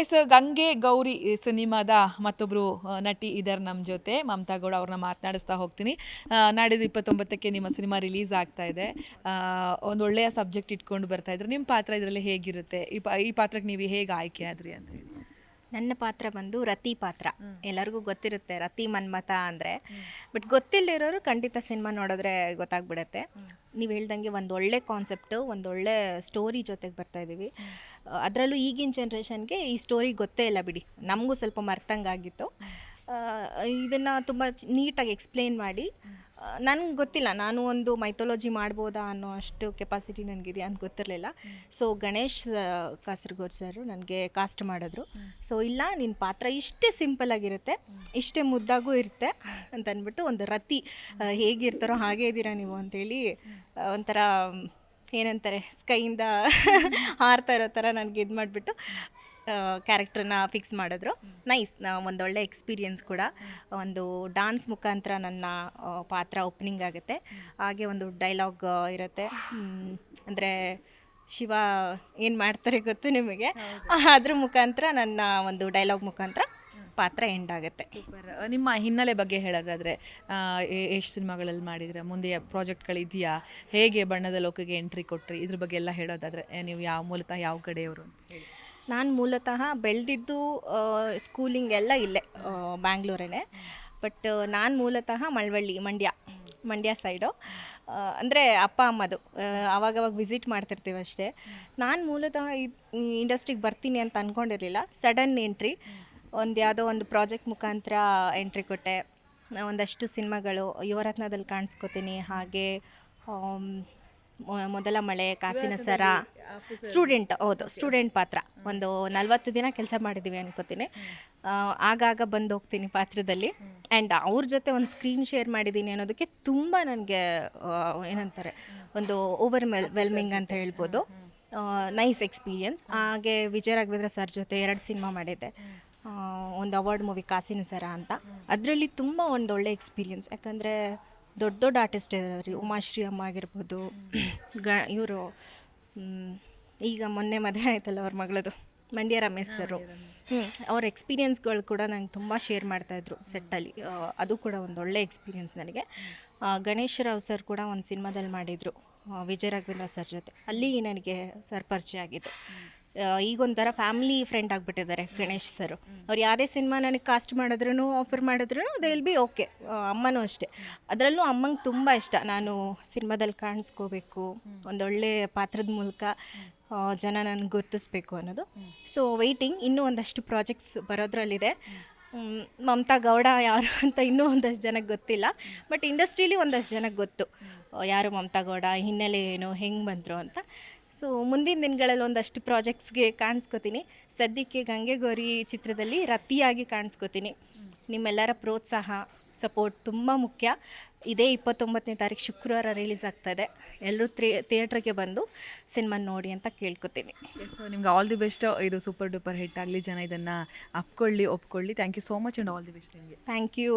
S, ಗಂಗೆ ಗೌರಿ ಸಿನಿಮಾದ ಮತ್ತೊಬ್ಬರು ನಟಿ ಇದ್ದಾರೆ ನಮ್ಮ ಜೊತೆ. ಮಮತಾ ಗೌಡ ಅವ್ರನ್ನ ಮಾತನಾಡಿಸ್ತಾ ಹೋಗ್ತೀನಿ. ನಾಡಿದ ನಾಡಿದ್ದು ಇಪ್ಪತ್ತೊಂಬತ್ತಕ್ಕೆ ನಿಮ್ಮ ಸಿನಿಮಾ ರಿಲೀಸ್ ಆಗ್ತಾ ಇದೆ. ಒಂದು ಒಳ್ಳೆಯ ಸಬ್ಜೆಕ್ಟ್ ಇಟ್ಕೊಂಡು ಬರ್ತಾ ಇದ್ರು. ನಿಮ್ಮ ಪಾತ್ರ ಇದರಲ್ಲಿ ಹೇಗಿರುತ್ತೆ? ಈ ಪಾ, ಈ ಪಾತ್ರಕ್ಕೆ ನೀವು ಹೇಗೆ ಆಯ್ಕೆ ಆದ್ರಿ ಅಂತ ಹೇಳಿ. ನನ್ನ ಪಾತ್ರ ಬಂದು ರತಿ ಪಾತ್ರ. ಎಲ್ಲರಿಗೂ ಗೊತ್ತಿರುತ್ತೆ ರತಿ ಮನ್ಮತ ಅಂದರೆ. ಬಟ್ ಗೊತ್ತಿಲ್ಲದಿರೋರು ಖಂಡಿತ ಸಿನಿಮಾ ನೋಡಿದ್ರೆ ಗೊತ್ತಾಗ್ಬಿಡುತ್ತೆ. ನೀವು ಹೇಳ್ದಂಗೆ ಒಂದು ಒಳ್ಳೆ ಕಾನ್ಸೆಪ್ಟು ಒಂದು ಒಳ್ಳೆ ಸ್ಟೋರಿ ಜೊತೆಗೆ ಬರ್ತಾ ಇದ್ದೀವಿ ಅದರಲ್ಲೂ ಈಗಿನ ಜನ್ರೇಷನ್ಗೆ ಈ ಸ್ಟೋರಿ ಗೊತ್ತೇ ಇಲ್ಲ ಬಿಡಿ. ನಮಗೂ ಸ್ವಲ್ಪ ಮರ್ತಂಗಾಗಿತ್ತು ಇದನ್ನು ತುಂಬ ನೀಟಾಗಿ ಎಕ್ಸ್ಪ್ಲೇನ್ ಮಾಡಿ ನನಗೆ ಗೊತ್ತಿಲ್ಲ. ನಾನು ಒಂದು ಮೈಥಾಲಜಿ ಮಾಡ್ಬೋದಾ ಅನ್ನೋ ಅಷ್ಟು ಕೆಪಾಸಿಟಿ ನನಗಿದೆ ಅಂತ ಗೊತ್ತಿರಲಿಲ್ಲ. ಸೊ ಗಣೇಶ್ ಕಾಸರಗೋಡ್ ಸರ್ ನನಗೆ ಕಾಸ್ಟ್ ಮಾಡಿದ್ರು. ಸೊ ಇಲ್ಲ ನಿನ್ನ ಪಾತ್ರ ಇಷ್ಟೇ ಸಿಂಪಲ್ ಆಗಿರುತ್ತೆ. ಇಷ್ಟೇ ಮುದ್ದಾಗೂ ಇರುತ್ತೆ ಅಂತ ಅಂದ್ಬಿಟ್ಟು ಒಂದು ರತಿ ಹೇಗಿರ್ತಾರೋ ಹಾಗೇ ಇದ್ದೀರಾ ನೀವು ಅಂತೇಳಿ ಒಂಥರ ಏನಂತಾರೆ ಸ್ಕೈಯಿಂದ ಹಾರ್ತಾ ಇರೋ ಥರ ನನಗೆ ಇದು ಮಾಡಿಬಿಟ್ಟು ಕ್ಯಾರೆಕ್ಟ್ರನ್ನ ಫಿಕ್ಸ್ ಮಾಡಿದ್ರು. ನೈಸ್ ಒಂದೊಳ್ಳೆ ಎಕ್ಸ್ಪೀರಿಯನ್ಸ್ ಕೂಡ. ಒಂದು ಡಾನ್ಸ್ ಮುಖಾಂತರ ನನ್ನ ಪಾತ್ರ ಓಪನಿಂಗ್ ಆಗುತ್ತೆ. ಹಾಗೆ ಒಂದು ಡೈಲಾಗ್ ಇರುತ್ತೆ. ಅಂದರೆ ಶಿವ ಏನು ಮಾಡ್ತಾರೆ ಗೊತ್ತು ನಿಮಗೆ? ಅದ್ರ ಮುಖಾಂತರ ನನ್ನ ಒಂದು ಡೈಲಾಗ್ ಮುಖಾಂತರ ಪಾತ್ರ ಎಂಡ್ ಆಗುತ್ತೆ. ಸೂಪರ್. ನಿಮ್ಮ ಹಿನ್ನೆಲೆ ಬಗ್ಗೆ ಹೇಳೋದಾದರೆ ಎಷ್ಟು ಸಿನಿಮಾಗಳಲ್ಲಿ ಮಾಡಿದ್ರೆ ಮುಂದೆ ಪ್ರಾಜೆಕ್ಟ್ಗಳಿದೆಯಾ ಹೇಗೆ ಬಣ್ಣದ ಲೋಕಕ್ಕೆ ಎಂಟ್ರಿ ಕೊಟ್ಟರಿ ಇದ್ರ ಬಗ್ಗೆ ಎಲ್ಲ ಹೇಳೋದಾದರೆ ನೀವು ಯಾವ ಮೂಲತಃ ಯಾವ ಕಡೆಯವರು ಅಂತ ಹೇಳಿ. ನಾನು ಮೂಲತಃ ಬೆಳೆದಿದ್ದು ಸ್ಕೂಲಿಂಗ್ ಎಲ್ಲ ಇಲ್ಲೇ ಬ್ಯಾಂಗ್ಳೂರೇ ಬಟ್ ನಾನು ಮೂಲತಃ ಮಳವಳ್ಳಿ, ಮಂಡ್ಯ ಮಂಡ್ಯ ಸೈಡು ಅಂದರೆ ಅಪ್ಪ, ಅಮ್ಮದು. ಆವಾಗವಾಗ ವಿಸಿಟ್ ಮಾಡ್ತಿರ್ತೀವಿ ಅಷ್ಟೇ. ನಾನು ಮೂಲತಃ ಇಂಡಸ್ಟ್ರಿಗೆ ಬರ್ತೀನಿ ಅಂತ ಅಂದ್ಕೊಂಡಿರಲಿಲ್ಲ ಸಡನ್ ಎಂಟ್ರಿ ಒಂದು ಯಾವುದೋ ಒಂದು ಪ್ರಾಜೆಕ್ಟ್ ಮುಖಾಂತರ ಎಂಟ್ರಿ ಕೊಟ್ಟೆ. ಒಂದಷ್ಟು ಸಿನಿಮಾಗಳು, ಯುವರತ್ನದಲ್ಲಿ ಕಾಣಿಸ್ಕೋತೀನಿ, ಹಾಗೆ ಮೊದಲ ಮಳೆ ಕಾಸಿನ ಸರ. ಸ್ಟೂಡೆಂಟ್ ಹೌದು ಸ್ಟೂಡೆಂಟ್ ಪಾತ್ರ. ಒಂದು ನಲ್ವತ್ತು ದಿನ ಕೆಲಸ ಮಾಡಿದ್ದೀವಿ ಅನ್ಕೋತೀನಿ. ಆಗಾಗ ಬಂದು ಹೋಗ್ತೀನಿ ಪಾತ್ರದಲ್ಲಿ. ಆ್ಯಂಡ್ ಅವ್ರ ಜೊತೆ ಒಂದು ಸ್ಕ್ರೀನ್ ಶೇರ್ ಮಾಡಿದ್ದೀನಿ ಅನ್ನೋದಕ್ಕೆ ತುಂಬ ನನಗೆ ಏನಂತಾರೆ ಒಂದು ಓವರ್ ಮೆಲ್ ವೆಲ್ಮಿಂಗ್ ಅಂತ ಹೇಳ್ಬೋದು ನೈಸ್ ಎಕ್ಸ್ಪೀರಿಯನ್ಸ್ ಹಾಗೆ ವಿಜಯ ರಾಘವೇಂದ್ರ ಸರ್ ಜೊತೆ ಎರಡು ಸಿನಿಮಾ ಮಾಡಿದ್ದೆ. ಒಂದು ಅವಾರ್ಡ್ ಮೂವಿ ಕಾಸಿನ ಸರ ಅಂತ. ಅದರಲ್ಲಿ ತುಂಬ ಒಂದು ಒಳ್ಳೆ ಎಕ್ಸ್ಪೀರಿಯನ್ಸ್ ಯಾಕಂದರೆ ದೊಡ್ಡ ದೊಡ್ಡ ಆರ್ಟಿಸ್ಟ್ ಇದ್ದಾರೆ ರೀ ಉಮಾಶ್ರೀ ಅಮ್ಮ ಆಗಿರ್ಬೋದು. ಗ ಇವರು ಈಗ ಮೊನ್ನೆ ಮದುವೆ ಆಯ್ತಲ್ಲ ಅವ್ರ ಮಗಳದು. ಮಂಡ್ಯ ರಮೇಶ್ ಸರು ಹ್ಞೂ ಅವ್ರ ಎಕ್ಸ್ಪೀರಿಯನ್ಸ್ಗಳು ಕೂಡ ನಂಗೆ ತುಂಬ ಶೇರ್ ಮಾಡ್ತಾಯಿದ್ರು ಸೆಟ್ಟಲ್ಲಿ ಅದು ಕೂಡ ಒಂದು ಒಳ್ಳೆ ಎಕ್ಸ್ಪೀರಿಯನ್ಸ್ ನನಗೆ. ಗಣೇಶ್ ರಾವ್ ಸರ್ ಕೂಡ ಒಂದು ಸಿನಿಮಾದಲ್ಲಿ ಮಾಡಿದರು. ವಿಜಯ ರಾಘವೇಂದ್ರ ಸರ್ ಜೊತೆ. ಅಲ್ಲಿ ನನಗೆ ಸರ್ ಪರಿಚಯ ಆಗಿದ್ದು ಆ, ಈಗೊಂಥರ ಫ್ಯಾಮಿಲಿ ಫ್ರೆಂಡ್ ಆಗಿಬಿಟ್ಟಿದ್ದಾರೆ ಗಣೇಶ್ ಸರ್ ಅವ್ರು ಯಾವುದೇ ಸಿನಿಮಾ ನನಗೆ ಕಾಸ್ಟ್ ಮಾಡಿದ್ರು ಆಫರ್ ಮಾಡಿದ್ರು ದೇ ವಿಲ್ ಬಿ ಓಕೆ ಅಮ್ಮನೂ ಅಷ್ಟೇ. ಅದರಲ್ಲೂ ಅಮ್ಮಂಗೆ ತುಂಬ ಇಷ್ಟ. ನಾನು ಸಿನಿಮಾದಲ್ಲಿ ಕಾಣಿಸ್ಕೋಬೇಕು ಒಂದೊಳ್ಳೆ ಪಾತ್ರದ ಮೂಲಕ ಜನ ನನಗೆ ಗುರುತಿಸ್ಬೇಕು ಅನ್ನೋದು. ಸೊ ವೆಯ್ಟಿಂಗ್ ಇನ್ನೂ ಒಂದಷ್ಟು ಪ್ರಾಜೆಕ್ಟ್ಸ್ ಬರೋದ್ರಲ್ಲಿದೆ. ಮಮತಾ ಗೌಡ ಯಾರು ಅಂತ ಇನ್ನೂ ಒಂದಷ್ಟು ಜನಕ್ಕೆ ಗೊತ್ತಿಲ್ಲ. ಬಟ್ ಇಂಡಸ್ಟ್ರೀಲಿ ಒಂದಷ್ಟು ಜನಕ್ಕೆ ಗೊತ್ತು. ಯಾರು ಮಮತಾ ಗೌಡ, ಹಿನ್ನೆಲೆ ಏನು, ಹೆಂಗೆ ಬಂದರು ಅಂತ. ಸೊ ಮುಂದಿನ ದಿನಗಳಲ್ಲಿ ಒಂದಷ್ಟು ಪ್ರಾಜೆಕ್ಟ್ಸ್ಗೆ ಕಾಣಿಸ್ಕೋತೀನಿ. ಸದ್ಯಕ್ಕೆ ಗಂಗೆಗೌರಿ ಚಿತ್ರದಲ್ಲಿ ರತಿಯಾಗಿ ಕಾಣಿಸ್ಕೋತೀನಿ. ನಿಮ್ಮೆಲ್ಲರ ಪ್ರೋತ್ಸಾಹ ಸಪೋರ್ಟ್ ತುಂಬ ಮುಖ್ಯ. ಇದೇ ಇಪ್ಪತ್ತೊಂಬತ್ತನೇ ತಾರೀಕು ಶುಕ್ರವಾರ ರಿಲೀಸ್ ಆಗ್ತಾಯಿದೆ ಎಲ್ಲರೂ ಥ್ರೇ ಥಿಯೇಟ್ರಿಗೆ ಬಂದು ಸಿನಿಮಾ ನೋಡಿ ಅಂತ ಕೇಳ್ಕೊತೀನಿ. ಸೊ ನಿಮ್ಗೆ ಆಲ್ ದಿ ಬೆಸ್ಟ್ ಇದು ಸೂಪರ್ ಡೂಪರ್ ಹಿಟ್ ಆಗಲಿ ಜನ ಇದನ್ನು ಅಪ್ಕೊಳ್ಳಿ ಒಪ್ಕೊಳ್ಳಿ. Thank you so much and all the best ನಿಮಗೆ. Thank you